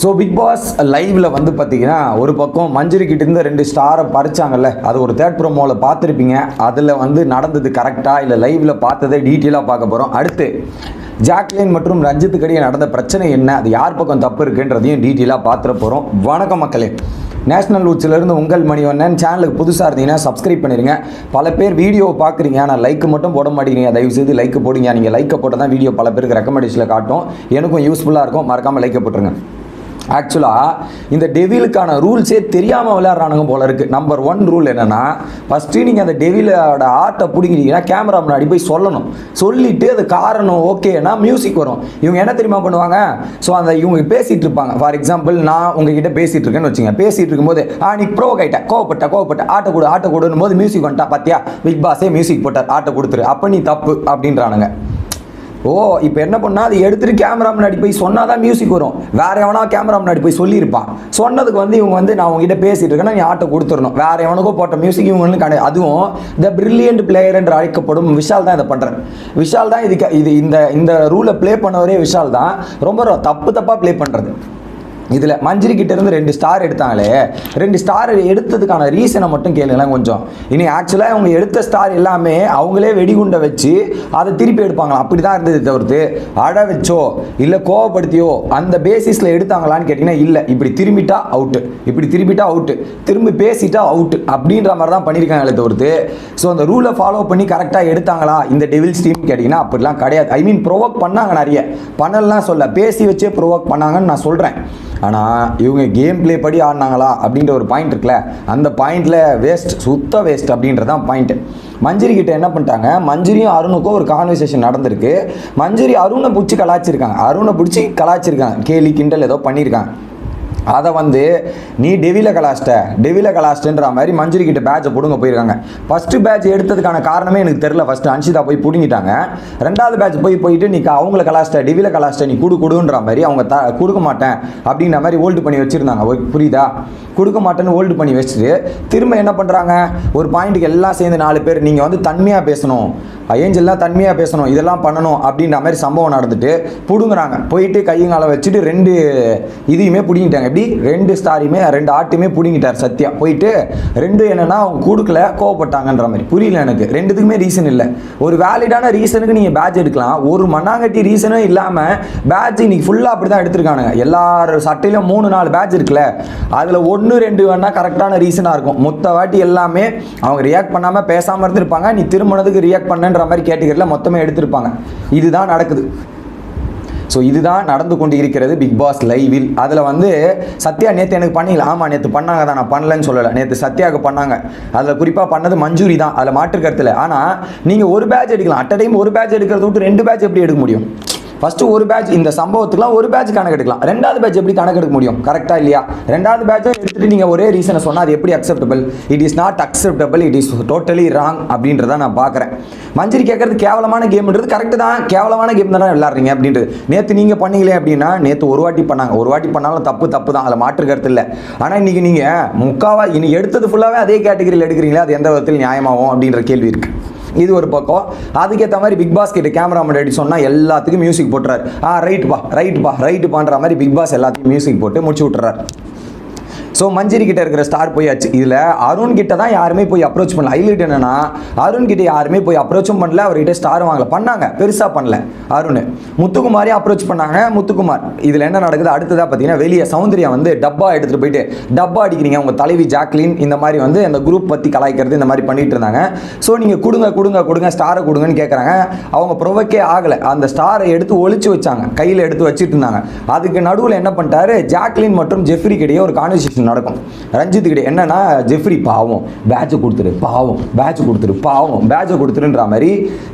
So big pass லைவ்ல வந்து பார்த்தீங்கன்னா ஒரு பக்கம் மஞ்சரி கிட்ட இருந்து ரெண்டு ஸ்டாரை பறிச்சாங்கல்ல அது ஒரு தேர்ட் ப்ரோமோவில் பார்த்துருப்பீங்க. அதில் வந்து நடந்தது கரெக்டாக இல்லை லைவ்ல பார்த்ததை டீட்டெயிலாக பார்க்க போகிறோம் அடுத்து ஜாக்லின் மற்றும் ரஞ்சித்துக்கடியே நடந்த பிரச்சனை என்ன? அது யார் பக்கம் தப்பு இருக்குன்றதையும் டீட்டெயிலாக பார்த்துட போகிறோம் வணக்கம் மக்களே. நேஷனல் இருந்து உங்கள் மணிவண்ணன் சேனலுக்கு புதுசாக இருந்தீங்கன்னா சப்ஸ்கிரைப் பண்ணிடுங்க பல பேர் வீடியோ பார்க்குறீங்க ஆனால் லைக் மட்டும் போட மாட்டேங்கிறீங்க. தயவு செய்து லைக் போடுங்க. நீங்கள் லைக்கை போட்டால் தான் வீடியோ பல பேருக்கு ரெக்கமெண்டேஷனில் காட்டும். எனக்கும் யூஸ்ஃபுல்லாக இருக்கும். மறக்காமல் லைக்கை போட்டுருங்க. ஆக்சுவலாக இந்த டெவிலுக்கான ரூல்ஸே தெரியாமல் விளையாடுறானுங்க போல இருக்குது நம்பர் ஒன் ரூல் என்னென்னா ஃபஸ்ட்டு நீங்கள் அந்த டெவிலோட ஆர்ட்டை பிடிக்கிறீங்கன்னா கேமரா முன்னாடி போய் சொல்லணும். சொல்லிவிட்டு அது காரணம் ஓகேனா மியூசிக் வரும். இவங்க என்ன தெரியுமா பண்ணுவாங்க? ஸோ அந்த இவங்க பேசிகிட்டு இருப்பாங்க. ஃபார் எக்ஸாம்பிள் நான் உங்ககிட்ட பேசிகிட்டு இருக்கேன்னு வச்சுங்க பேசிகிட்டு இருக்கும்போது ஆ நீ ப்ரோக் ஆகிட்ட கோவப்பட்ட கோவப்பட்ட. ஆட்டை கொடு ஆட்டை கொடுன்னு போது மியூசிக் வந்துட்டா பார்த்தியா பிக் பாஸே மியூசிக் போட்டார். ஆட்டை கொடுத்துரு. அப்போ நீ தப்பு அப்படின்றானுங்க. ஓ இப்போ என்ன பண்ணால் அது எடுத்துகிட்டு கேமரா முன்னாடி போய் சொன்னால் தான் மியூசிக் வரும். வேற எவனா கேமரா முன்னாடி போய் சொல்லியிருப்பான். சொன்னதுக்கு வந்து இவங்க வந்து நான் உங்ககிட்ட பேசிட்டு இருக்கேன்னா நீ ஆட்டை கொடுத்துடணும். வேற எவனுக்கோ போட்ட மியூசிக் இவங்களுக்கு கிடையாது அதுவும் த பிரில்லியன்ட் பிளேயர் என்று அழைக்கப்படும் விஷால் தான் இதை பண்ணுறேன் விஷால் தான் இதுக்கு இது இந்த இந்த ரூலை ப்ளே பண்ணவரே விஷால் தான். ரொம்ப ரொ- தப்பு தப்பாக ப்ளே பண்ணுறது இதில் மஞ்சரி கிட்டேருந்து ரெண்டு ஸ்டார் எடுத்தாங்களே ரெண்டு ஸ்டார் எடுத்ததுக்கான ரீசனை மட்டும் கேளுங்களேன் கொஞ்சம். இனி ஆக்சுவலாக அவங்க எடுத்த ஸ்டார் எல்லாமே அவங்களே வெடிகுண்டை வச்சு அதை திருப்பி எடுப்பாங்களாம். அப்படி தான் இருந்தது தவிர்த்து அட வச்சோ இல்லை கோவப்படுத்தியோ அந்த பேசிஸில் எடுத்தாங்களான்னு கேட்டிங்கன்னா இல்லை இப்படி திரும்பிட்டா அவுட்டு இப்படி திரும்பிட்டா அவுட்டு திரும்பி பேசிட்டா அவுட்டு அப்படின்ற மாதிரி தான் பண்ணியிருக்காங்களே தவிர்த்து. ஸோ அந்த ரூலை ஃபாலோ பண்ணி கரெக்டாக எடுத்தாங்களா இந்த டெவில்ஸ் டீம் கேட்டிங்கன்னா அப்படிலாம் கிடையாது. ஐ மீன் ப்ரொவோக் பண்ணாங்க நிறைய. பண்ணலாம் சொல்ல பேசி வச்சே ப்ரொவோக் பண்ணாங்கன்னு நான் சொல்கிறேன் ஆனால் இவங்க கேம் ப்ளே படி ஆடினாங்களா அப்படின்ற ஒரு பாயிண்ட் இருக்குல்ல அந்த பாயிண்டில் வேஸ்ட் சுத்த வேஸ்ட் அப்படின்றதான் பாயிண்ட்டு மஞ்சிரி கிட்ட என்ன பண்ணிட்டாங்க மஞ்சிரியும் அருணுக்கும் ஒரு கான்வர்சேஷன் நடந்திருக்கு. மஞ்சிரி அருணை பிடிச்சி கலாச்சிருக்காங்க அருணை பிடிச்சி கலாச்சிருக்காங்க கேலி கிண்டல் ஏதோ பண்ணியிருக்காங்க அதை வந்து நீ டெவில கலாஸ்ட டெவில கலாஸ்டன்ற மாதிரி மஞ்சரி கிட்ட பேட்சை பிடுங்க போயிருக்காங்க. ஃபஸ்ட்டு பேட்ச் எடுத்ததுக்கான காரணமே எனக்கு தெரில ஃபஸ்ட்டு அன்ஷிதா போய் பிடுங்கிட்டாங்க. ரெண்டாவது பேட்ச் போய் போயிட்டு நீ அவங்கள கலாஸ்ட டெவில கலாஸ்ட நீ கொடு கொடுன்ற மாதிரி அவங்க த கொடுக்க மாட்டேன் அப்படின்ற மாதிரி ஹோல்டு பண்ணி வச்சுருந்தாங்க. புரியுதா? கொடுக்க மாட்டேன்னு ஹோல்டு பண்ணி வச்சுட்டு திரும்ப என்ன பண்ணுறாங்க ஒரு பாயிண்ட்டுக்கு எல்லாம் சேர்ந்து நாலு பேர் நீங்கள் வந்து தன்மையாக பேசணும் ஏஞ்சல்லாம் தன்மையாக பேசணும் இதெல்லாம் பண்ணணும் அப்படின்ற மாதிரி சம்பவம் நடந்துட்டு பிடுங்குறாங்க. போயிட்டு கையங்கால வச்சுட்டு ரெண்டு இதையுமே பிடிங்கிட்டாங்க. எப்படி ரெண்டு ஸ்டாரையுமே ரெண்டு ஆட்டையுமே பிடுங்கிட்டார் சத்யா. போயிட்டு ரெண்டு என்னன்னா அவங்க கொடுக்கல கோவப்பட்டாங்கன்ற மாதிரி. புரியல எனக்கு. ரெண்டுத்துக்குமே ரீசன் இல்லை. ஒரு வேலிடான ரீசனுக்கு நீங்கள் பேட்ச் எடுக்கலாம். ஒரு மண்ணாங்கட்டி ரீசனும் இல்லாமல் பேட்ச் இன்னைக்கு ஃபுல்லாக அப்படி தான் எடுத்திருக்கானுங்க. எல்லார் சட்டையிலும் மூணு நாலு பேட்ச் இருக்குல்ல. அதில் ஒன்று ரெண்டு வேணால் கரெக்டான ரீசனாக இருக்கும். மொத்த வாட்டி எல்லாமே அவங்க ரியாக்ட் பண்ணாமல் பேசாமல் இருந்திருப்பாங்க. நீ திருமணத்துக்கு ரியாக்ட் பண்ணன்ற மாதிரி கேட்டுக்கிறதுல மொத்தமே எடுத்திருப்பாங்க. இதுதான் நடக்குது. ஸோ இதுதான் நடந்து கொண்டு இருக்கிறது பிக் பாஸ் லைவில் அதில் வந்து சத்யா நேற்று எனக்கு பண்ணீங்களா ஆமாம் நேற்று பண்ணாங்க தான். நான் பண்ணலன்னு சொல்லலை. நேற்று சத்யாவுக்கு பண்ணாங்க. அதில் குறிப்பாக பண்ணது மஞ்சூரி தான். அதில் மாற்று கருத்தில் ஆனால் நீங்கள் ஒரு பேட்ச் எடுக்கலாம். அட் டைம் ஒரு பேட்ச் எடுக்கிறத விட்டு ரெண்டு பேட்ச் எப்படி எடுக்க முடியும்? ஃபர்ஸ்ட் ஒரு பேட்ச் இந்த சம்பவத்துக்குலாம் ஒரு பேட்ச் கணக்கெடுக்கலாம் ரெண்டாவது பேட்ச் எப்படி கணக்கெடுக்க முடியும்? கரெக்டா இல்லையா? ரெண்டாவது பேட்சை எடுத்துட்டு நீங்க ஒரே ரீசனை சொன்னா அது எப்படி acceptable it is not acceptable it is totally wrong அப்படின்றத நான் பார்க்குறேன். மஞ்சரி கேட்கறது கேவலமான கேம்ன்றது கரெக்டு தான். கேவலமான கேம் தானே விளாட்றீங்க அப்படின்றது. நேற்று நீங்கள் பண்ணீங்களே அப்படின்னா நேற்று ஒரு வாட்டி பண்ணாங்க. ஒரு வாட்டி பண்ணாலும் தப்பு தப்பு தான். அதில் மாற்று கருத்து இல்லை. ஆனால் இன்னைக்கு நீங்கள் முக்காவா இனி எடுத்தது ஃபுல்லாகவே அதே கேட்டகரியில் எடுக்கிறீங்களா அது எந்த விதத்தில் நியாயமாகும் அப்படின்ற கேள்வி இருக்குது இது ஒரு பக்கம். அதுக்கேற்ற மாதிரி பிக் பாஸ் கிட்ட கேமரா முன்னாடி சொன்னால் எல்லாத்துக்கும் மியூசிக் போட்டுறாரு. ஆ ரைட் பா ரைட் பா ரைட் பான்ற மாதிரி பிக் பாஸ் எல்லாத்துக்கும் மியூசிக் போட்டு முடிச்சு விட்டுறாரு. ஸோ மஞ்சரி கிட்ட இருக்கிற ஸ்டார் போயாச்சு. இதில் அருண் கிட்ட தான் யாருமே போய் அப்ரோச் பண்ணல. ஹைலைட் என்னன்னா அருண் கிட்ட யாருமே போய் அப்ரோச்சும் பண்ணல. அவர்கிட்ட ஸ்டார் வாங்கல. பண்ணாங்க. பெருசாக பண்ணல. அருண். முத்துக்குமாரே அப்ரோச் பண்ணாங்க. முத்துக்குமார். இதில் என்ன நடக்குது? அடுத்ததாக பார்த்தீங்கன்னா வெளியே சௌந்தர்யா வந்து டப்பா எடுத்துகிட்டு போயிட்டு டப்பா அடிக்கிறீங்க. உங்கள் தலைவி ஜாக்லின் இந்த மாதிரி வந்து அந்த குரூப் பற்றி கலாய்க்கிறது இந்த மாதிரி பண்ணிட்டு இருந்தாங்க. ஸோ நீங்கள் கொடுங்க கொடுங்க கொடுங்க ஸ்டாரை கொடுங்கன்னு கேட்குறாங்க அவங்க ப்ரொவக்கே ஆகலை. அந்த ஸ்டாரை எடுத்து ஒழிச்சு வச்சாங்க. கையில் எடுத்து வச்சுட்டு இருந்தாங்க. அதுக்கு நடுவில் என்ன பண்ணிட்டாரு? ஜாக்லின் மற்றும் ஜெஃப்ரி கிடையே ஒரு கான்வர்சேஷன் நடக்கும். ரஞ்சித் கிட்ட என்னன்னா ஜெஃப்ரி பாவம். பேட்சை கொடுத்துரு. பாவம். பேட்ச் கொடுத்துரு. பாவம். பேட்சை கொடுத்துருன்ற மாதிரி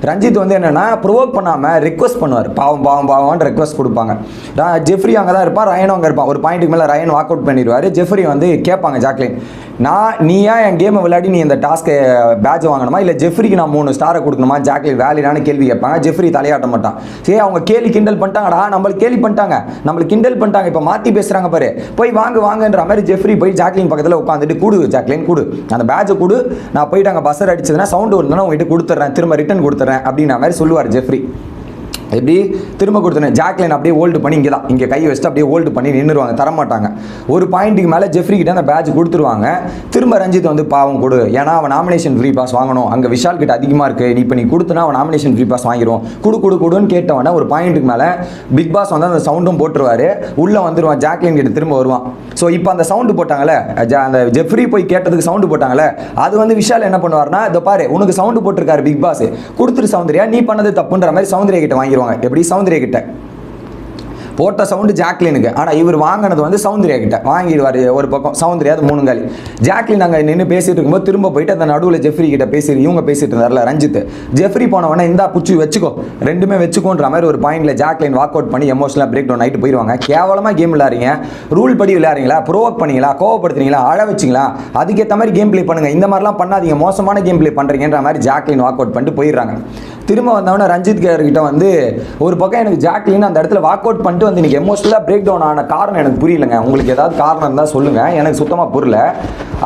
ரஞ்சித் வந்து என்னன்னா ப்ரொவோக் பண்ணாமல் ரெக்வஸ்ட் பண்ணுவார். பாவம் பாவம் பாவம்னு ரெக்வஸ்ட் கொடுப்பாங்க. ஜெஃப்ரி அங்கே தான் இருப்பான். ரயனும் அங்கே இருப்பான். ஒரு பாயிண்ட்டுக்கு மேலே ரயன் வாக் அவுட் பண்ணிடுவார். ஜெஃப்ரி வந்து கேட்பாங்க ஜாக்லின் நான் நீயா என் கேமை விளையாடி நீ இந்த டாஸ்க்கை பேட்ச் வாங்கணுமா? இல்லை ஜெஃப்ரிக்கு நான் மூணு ஸ்டாரை கொடுக்கணுமா? ஜாக்லின் வேலிடான கேள்வி கேட்பாங்க. ஜெஃப்ரி தலையாட்ட மாட்டான். சரி அவங்க கேலி கிண்டல் பண்ணிட்டாங்கடா. நம்மளுக்கு கேலி பண்ணிட்டாங்க. நம்மளுக்கு கிண்டல் பண்ணிட்டாங்க. இப்போ மாற்றி பேசுகிறாங்க பாரு. போய் வாங்க வாங்கன்ற மாதிரி ஜெஃப்ரி போய் ஜாக்லின் பக்கத்தில் உட்காந்துட்டு கூடு ஜாக்லின் கூடு. அந்த பேட்சை கொடு. நான் போயிட்டு அங்கே பஸ்ஸர் அடிச்சதுன்னா சவுண்டு வருதுன்னா உங்ககிட்ட கொடுத்துட்றேன். திரும்ப ரிட்டர்ன் கொடுத்துட்றேன். அப்படின்ற மாதிரி சொல்லுவார் ஜெஃப்ரி எப்படி திரும்ப கொடுத்தனே ஜாக்லைன் அப்படியே ஹோல்டு பண்ணி இங்கே தான் இங்கே கை வச்சுட்டு அப்படியே ஹோல்டு பண்ணி நின்றுவாங்க தரமாட்டாங்க. ஒரு பாயிண்ட்டுக்கு மேலே ஜெஃப்ரி கிட்ட அந்த பேட்ச் கொடுத்துருவாங்க. திரும்ப ரஞ்சித் வந்து பாவம் கொடு. ஏன்னா அவன் நாமினேஷன் ஃப்ரீ பாஸ் வாங்கணும். அங்கே விஷால் கிட்ட அதிகமாக இருக்குது நீ இப்போ நீ கொடுத்தனா அவன் நாமினேஷன் ஃப்ரீ பாஸ் வாங்கிடுவோம் கொடு கொடு கொடுன்னு கேட்டவன ஒரு பாயிண்ட்டுக்கு மேலே பிக் பாஸ் வந்து அந்த சவுண்டும் போட்டுருவாரு. உள்ளே வந்துடுவான் ஜாக்லின் கிட்ட திரும்ப வருவான். ஸோ இப்போ அந்த சவுண்டு போட்டாங்களே ஜா அந்த ஜெஃப்ரி போய் கேட்டதுக்கு சவுண்டு போட்டாங்களே அது வந்து விஷால் என்ன பண்ணுவார்னா இதை பாரு உனக்கு சவுண்டு போட்டிருக்காரு பிக் பாஸ் கொடுத்துரு சவுந்தரியா நீ பண்ணது தப்புன்ற மாதிரி சௌந்தர்யா கிட்ட வாங்கிடுவாங்க எப்படி? சௌந்தரிய கிட்ட போட்ட சவுண்டு ஜாக்லினுக்கு. ஆனால் இவர் வாங்கினது வந்து சௌந்தர்யா கிட்ட. வாங்கிடுவார் ஒரு பக்கம். சௌந்தர்யா அது மூணு காலி. ஜாக்லின் அங்கே நின்று பேசிட்டு இருக்கும்போது திரும்ப போயிட்டு அந்த நடுவில் ஜெஃப்ரி கிட்ட பேசி இவங்க பேசிட்டு இருந்தார்ல ரஞ்சித் ஜெஃப்ரி போனவொடனே இந்தா புச்சு வச்சுக்கோ. ரெண்டுமே வச்சுக்கோன்ற மாதிரி ஒரு பாயிண்ட்ல ஜாக்லின் வாக் அவுட் பண்ணி எமோஷனலாக பிரேக் டவுன் ஆகிட்டு போயிடுவாங்க கேவலமாக கேம் விளையாடுறீங்க. ரூல் படி விளையாடுறீங்களா? ப்ரோவோக் பண்ணீங்களா? கோவப்படுத்துறீங்களா? அழ வச்சிங்களா? அதுக்கேற்ற மாதிரி கேம் ப்ளே பண்ணுங்க. இந்த மாதிரிலாம் பண்ணாதீங்க. மோசமான கேம் ப்ளே பண்ணுறீங்கன்ற மாதிரி ஜாக்லின் வாக் அவுட் பண்ணிட்டு போயிடுறாங்க. திரும்ப வந்தவொடனே ரஞ்சித் கேர் கிட்ட வந்து ஒரு பக்கம் எனக்கு ஜாக்லின் அந்த இடத்துல வாக் அவுட் பண்ணிட்டு வந்து இன்றைக்கி எமோஷனலாக பிரேக் டவுன் ஆன காரணம் எனக்கு புரியலங்க. உங்களுக்கு ஏதாவது காரணம் இருந்தால் சொல்லுங்க. எனக்கு சுத்தமாக புரியல.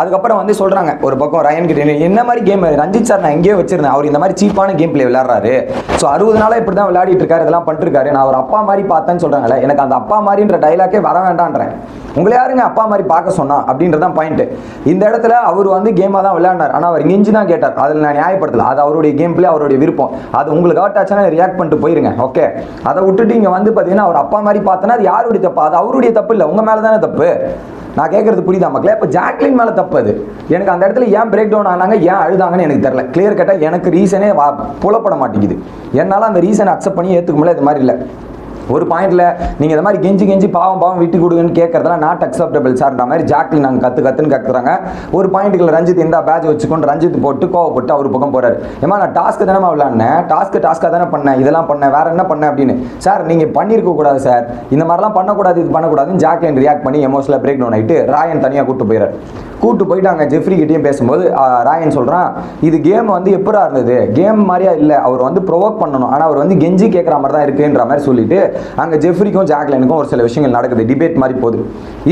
அதுக்கப்புறம் வந்து சொல்றாங்க ஒரு பக்கம் ரயன் கிட்ட என்ன மாதிரி கேம் ரஞ்சித் சார் நான் எங்கேயோ வச்சிருந்தேன். அவர் இந்த மாதிரி சீப்பான கேம் பிளே விளையாடுறாரு. ஸோ அறுபது நாளா இப்படி தான் விளையாடிட்டு இருக்காரு. இதெல்லாம் பண்ணிருக்காரு. நான் ஒரு அப்பா மாதிரி பார்த்தேன்னு சொல்றாங்கல்ல. எனக்கு அந்த அப்பா மாதிரின்ற டைலாக்கே வர வேண்டான்றேன் உங்களை யாருங்க அப்பா மாதிரி பார்க்க சொன்னா? அப்படின்றதான் பாயிண்ட் இந்த இடத்துல அவர் வந்து கேமாக தான் விளையாடினார். ஆனால் அவர் நெஞ்சு தான் கேட்டார். அதில் நான் நியாயப்படுத்தல. அது அவருடைய கேம் பிளே அவருடைய விருப்பம். அது உங்களுக்கு ஹர்ட் ஆச்சுன்னா ரியாக்ட் பண்ணிட்டு போயிருங்க. ஓகே அதை விட்டுட்டு இங்கே வந்து பார்த்தீங்கன்னா அவர் அப்பா மாதிரி பார்த்தனா அது யாருடைய தப்பு? அது அவருடைய தப்பு இல்லை. உங்கள் மேலே தானே தப்பு. நான் கேட்கறது புரியுதா மக்களே? இப்போ ஜாக்லின் மேலே தப்பு அது. எனக்கு அந்த இடத்துல ஏன் பிரேக் டவுன் ஆனாங்க ஏன் அழுதாங்கன்னு எனக்கு தெரியல. கிளியர் கட்டாக எனக்கு ரீசனே புலப்பட மாட்டேங்குது. என்னால் அந்த ரீசனை அக்செப்ட் பண்ணி ஏற்றுக்க முடியல இது மாதிரி இல்லை. ஒரு பாயிண்ட்ல நீங்க இந்த மாதிரி கெஞ்சி கெஞ்சி பாவம் பாவம் விட்டு கொடுங்கன்னு கேட்கறதுலாம் நாட் அக்செப்டபிள் சார்ன்ற மாதிரி ஜாக்லின் நாங்கள் கத்து கத்துன்னு கத்துறாங்க. ஒரு பாயிண்ட்டுக்குள்ள ரஞ்சித் இந்த பேட்ச் வச்சுக்கொண்டு ரஞ்சித் போட்டு கோவப்பட்டு அவர் பக்கம் போறாரு. ஏமா நான் டாஸ்க்கு தானே விளாண்டேன் டாஸ்க்கு டாஸ்க்காக தானே பண்ணேன்? இதெல்லாம் பண்ணேன். வேற என்ன பண்ணேன் அப்படின்னு. சார் நீங்க பண்ணியிருக்க கூடாது சார் இந்த மாதிரிலாம் பண்ணக்கூடாது இது பண்ணக்கூடாதுன்னு ஜாக்லின் ரியாக்ட் பண்ணி எமோஷனலாக பிரேக் டவுன் ஆயிட்டு ராயன் தனியாக கூட்டு போயிடாரு கூட்டு போயிட்டு அங்கே ஜெஃப்ரி கிட்டேயும் பேசும்போது ராயன் சொல்கிறான் இது கேம் வந்து எப்படா இருந்தது? கேம் மாதிரியா இல்லை அவர் வந்து ப்ரொவோக் பண்ணணும். ஆனால் அவர் வந்து கெஞ்சி கேட்குற மாதிரி தான் இருக்குன்ற மாதிரி சொல்லிட்டு அங்கே ஜெஃப்ரிக்கும் ஜாக்லினுக்கும் ஒரு சில விஷயங்கள் நடக்குது. டிபேட் மாதிரி போகுது.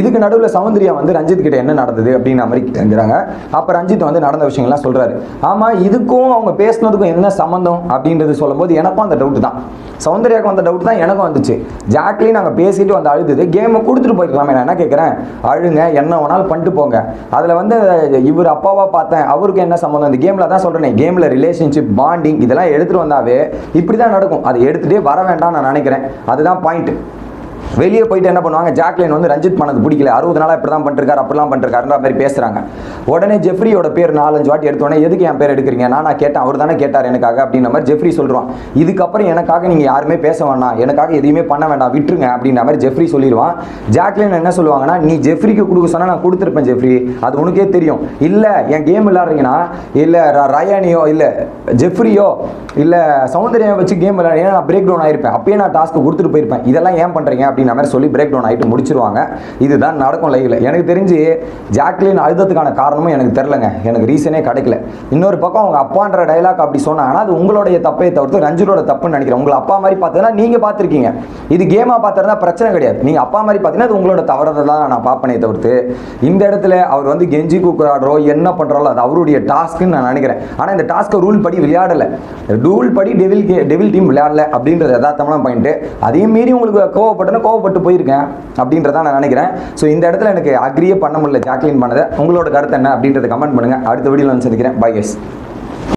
இதுக்கு நடுவில் சௌந்தர்யா வந்து ரஞ்சித் கிட்ட என்ன நடந்தது? அப்படின்ற மாதிரி கேட்குறாங்க அப்போ ரஞ்சித் வந்து நடந்த விஷயங்கள்லாம் சொல்கிறாரு ஆமாம் இதுக்கும் அவங்க பேசினதுக்கும் என்ன சம்மந்தம் அப்படின்றது சொல்லும்போது எனக்கும் அந்த டவுட் தான். சௌந்தர்யாவுக்கு வந்த டவுட் தான் எனக்கும் வந்துச்சு. ஜாக்லின் நாங்கள் பேசிட்டு வந்து அழுதுது. கேமை கொடுத்துட்டு போயிருக்கலாமே நான் என்ன கேட்குறேன் அழுங்க என்ன வேணாலும் பண்ணிட்டு போங்க. அதில் வந்து இவர் அப்பாவாக பார்த்தேன். அவருக்கு என்ன சம்மந்தம் இந்த கேமில் தான் சொல்கிறேன் கேமில் ரிலேஷன்ஷிப் பாண்டிங் இதெல்லாம் எடுத்துகிட்டு வந்தாவே இப்படி தான் நடக்கும். அதை எடுத்துகிட்டே வர வேண்டாம் நான் நினைக்கிறேன். அதுதான் பாயிண்ட் வெளியே போயிட்டு என்ன பண்ணுவாங்க? ஜாக்லின் வந்து ரஞ்சித் பண்ணது பிடிக்கல. அறுபது நாளாக இப்படி தான் பண்ணிருக்காரு அப்படிலாம் பண்ணிருக்காருன்ற மாதிரி பேசுகிறாங்க உடனே ஜெஃப்ரியோட பேர் நாலஞ்சு வாட்டி எடுத்தோடனே எதுக்கு என் பேர் எடுக்கிறீங்க? நான் நான் கேட்டேன் அவர் தானே கேட்டார் எனக்காக அப்படின்ற மாதிரி ஜெஃப்ரி சொல்கிறான் இதுக்கப்புறம் எனக்காக நீங்கள் யாருமே பேச வேண்டாம் எனக்காக எதையுமே பண்ண வேண்டாம். விட்டுருங்க அப்படின்ற மாதிரி ஜெஃப்ரி சொல்லிடுவான். ஜாக்லின் என்ன சொல்லுவாங்கன்னா நீ ஜெஃப்ரிக்கு கொடுக்க சொன்னால் நான் கொடுத்துருப்பேன் ஜெஃப்ரி. அது உனக்கே தெரியும். இல்லை என் கேம் விளாட்றீங்கன்னா இல்லை ர- ரயானியோ இல்லை ஜெஃப்ரியோ இல்லை சௌந்தர்யா வச்சு கேம் விளாட்றீங்கன்னா நான் பிரேக் டவுன் ஆயிருப்பேன். அப்பயே நான் டாஸ்க்கு கொடுத்துட்டு போயிருப்பேன். இதெல்லாம் ஏன் பண்றீங்க? அப்படின்ற மாதிரி சொல்லி பிரேக் டவுன் ஆகிட்டு முடிச்சிருவாங்க. இதுதான் நடக்கும் லைவ்ல எனக்கு தெரிஞ்சு ஜாக்லின் அழுதத்துக்கான காரணமும் எனக்கு தெரிலங்க எனக்கு ரீசனே கிடைக்கல. இன்னொரு பக்கம் அவங்க அப்பான்ற டைலாக் அப்படி சொன்னாங்கன்னா அது உங்களுடைய தப்பையை தவிர்த்து ரஞ்சினோட தப்புன்னு நினைக்கிறேன். உங்களை அப்பா மாதிரி பார்த்ததுன்னா நீங்கள் பார்த்துருக்கீங்க. இது கேமாக பார்த்துருந்தா பிரச்சனை கிடையாது. நீங்கள் அப்பா மாதிரி பார்த்தீங்கன்னா அது உங்களோட தவறதை தான் நான் பார்ப்பனே தவிர்த்து இந்த இடத்துல அவர் வந்து கெஞ்சி கூக்குறாடுறோ என்ன பண்ணுறாலோ அது அவருடைய டாஸ்க்குன்னு நான் நினைக்கிறேன். ஆனால் இந்த டாஸ்க்கை ரூல் படி விளையாடலை. ரூல் படி டெவில் டெவில் டீம் விளையாடல அப்படின்றது யதார்த்தமான பாயிண்ட்டு அதையும் மீறி உங்களுக்கு கோவப்பட்டனா கோவப்பட்டு போயிருக்கேன் அப்படின்றத நான் நினைக்கிறேன். ஸோ இந்த இடத்துல எனக்கு அக்ரியே பண்ண முடியல ஜாக்லின் பண்ணதை. உங்களோட கருத்து என்ன அப்படின்றத கமெண்ட் பண்ணுங்க. அடுத்த வீடியோவில் வந்து சந்திக்கிறேன். By case